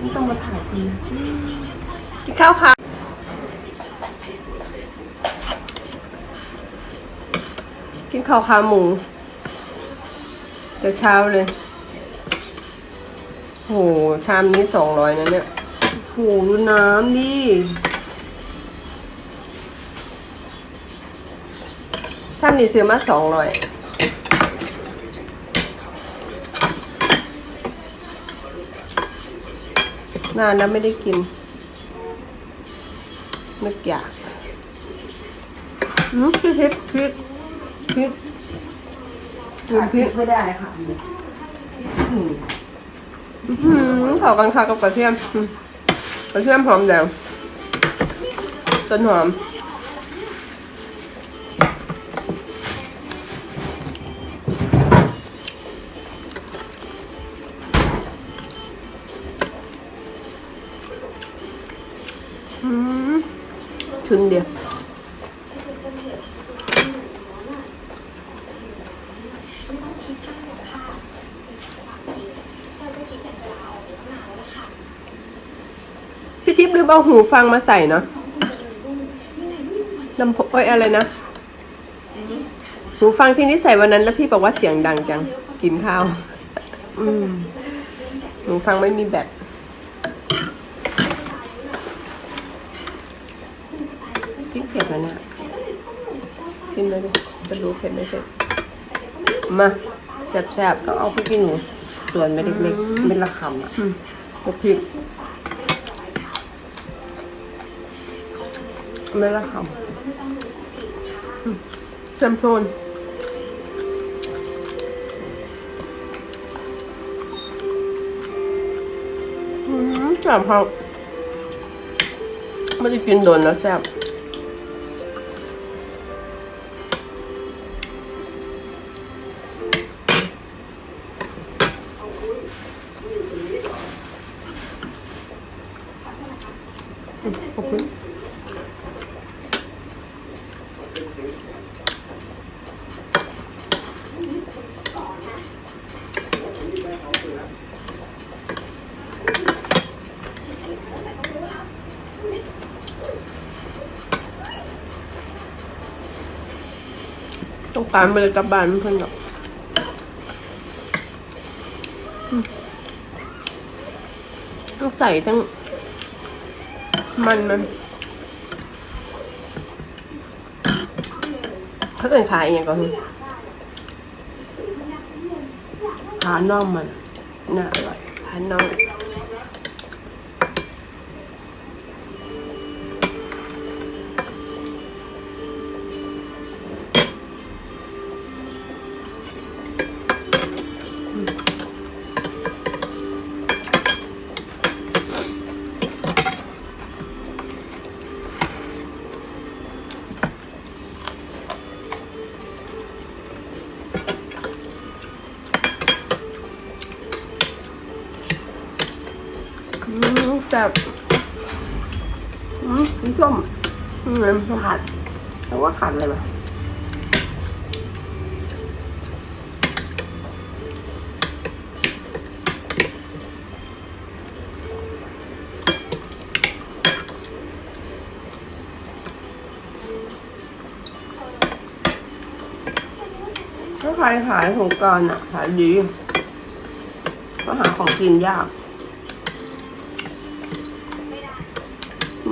ไม่ต้องมาถ่ายสิกินข้าวค่ะกินข้าวขาหมูแต่เช้าเลย โห ชามนี้สองร้อยนะเนี่ย โห ดูน้ำดิชามนี้ซื้อมาสองร้อย นานแล้วไม่ได้กินนึกอยากอืมพริกพริกพริกพริกลืมพริกไม่ได้ค่ะอืมเผากันค่ะกับกระเทียมอืมกระเทียมหอมแดงต้นหอม ชุนเดียวพี่ทิพย์ลืมเอาหูฟังมาใส่เนาะลำโพงเอ้ยอะไรนะ หูฟังที่นี่ใส่วันนั้นแล้วพี่บอกว่าเสียงดังจัง กินข้าว อืม หูฟังไม่มีแบต พริกเผ็ดนะเนี่ยกินเลยดิจะรู้เผ็ดไม่เผ็ดมาแซ่บๆต้องเอาพริกขี้หนูส่วนเม็ดเล็กๆเม็ดละคำอะอืมกับพริกเม็ดละคแซมโทนอืมแซ่บครับไม่ได้กินโดนแล้วแซ่บ ขอบคุณต้องการไปเลยกลับบ้านเพื่อนหรอกอืมต้อง ใส่ทั้ง มันมันเขาเกินขายอย่างก่อนำขาน่องมันน่าอร่อยทานน้อง แซ่บอืมน้ำส้มอืมน้ำส้มขัดแต่ว่าขัดอะไรวะถ้าใครขายของกรารอะขายดีเพราะหาของกินยาก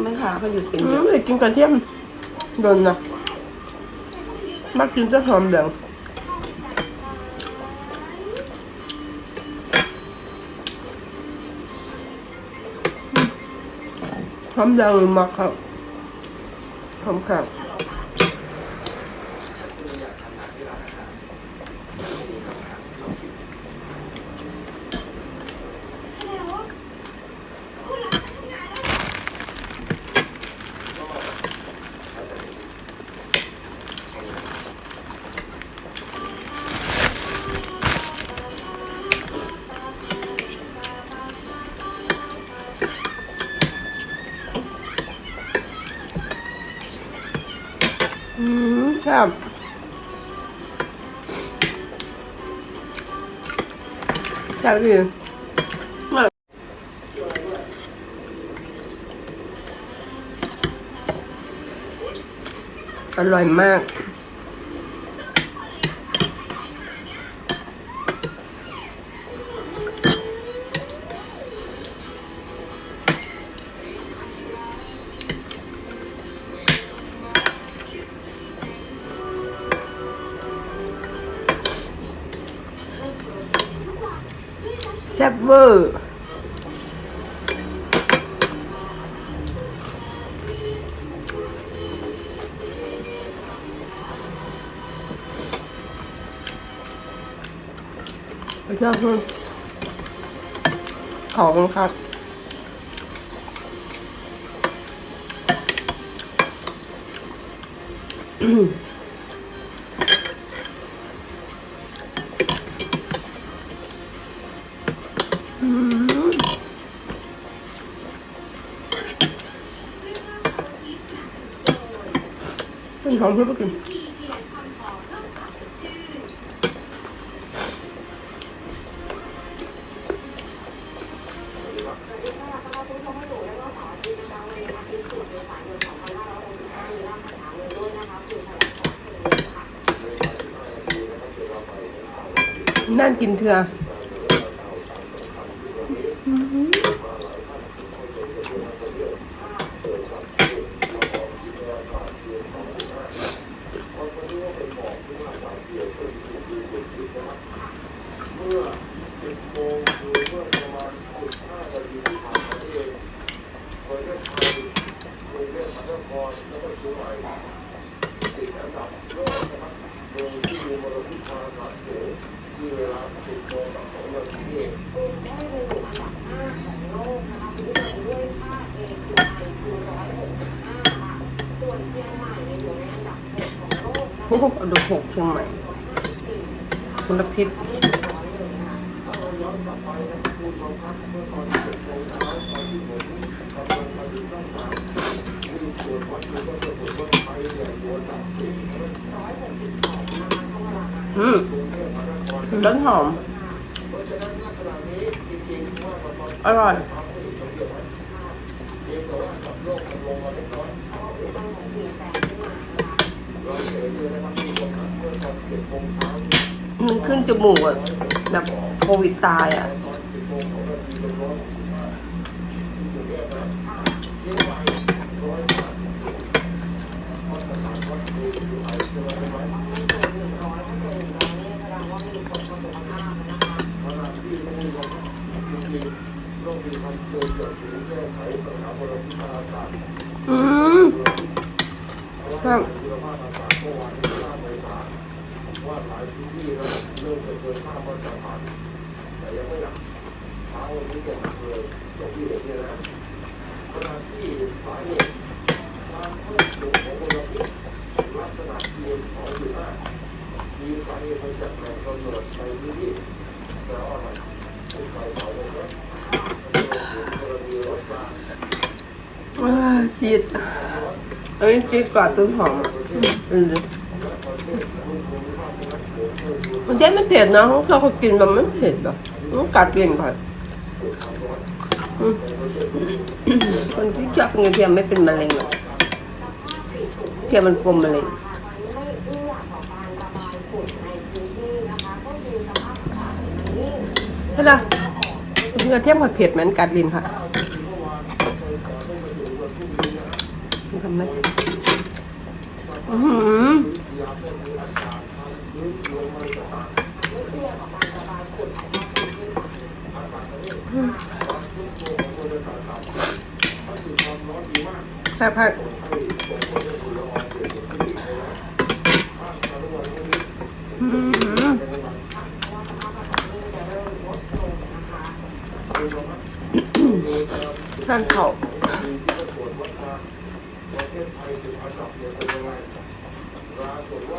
ไม่ค่ะเขาหยุดกินอืเยมอะเด็กกินกระเทียมโดนนะมักกินจะหอมแดงหอมแดงหรือมักครับหอมครับ ซ่บแซ่บดีอร่อยมาก ซ่บเวอร์ชอบคุณขอบคุณครับมั นหอมเพื่อกินนั่นกินเถื่อ โอ้โหเอาดูหกเชียงใหม่มลพิษ อืมต้นหอม อร่อย มันขึ้นจมูกอะแบบโควิดตายอะอืม ครับอ่าจีด เอ้ยจีดกว่าต้นหอมอะอืมมันใช่ไม่เผ็ดนะเราเขากินแบบไม่เผ็ดแบบต้องกัดกินก่อนอืมคนที่ชอบกินกระเทียมไม่เป็นมะเร็งหรอกเทียมมันกลมมะเร็งเฮ้ยล่ะกระเทียมผัดเผ็ดเหมือนกัดลินค่ะ ทำไหมอือหือแซ่บ ครับอื้อหือทานเขาว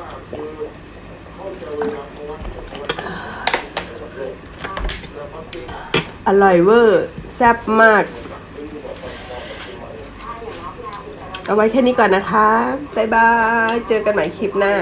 อร่อยเวอร์แซ่บมาก เอาไว้แค่นี้ก่อนนะคะ บ๊ายบาย เจอกันใหม่คลิปหน้า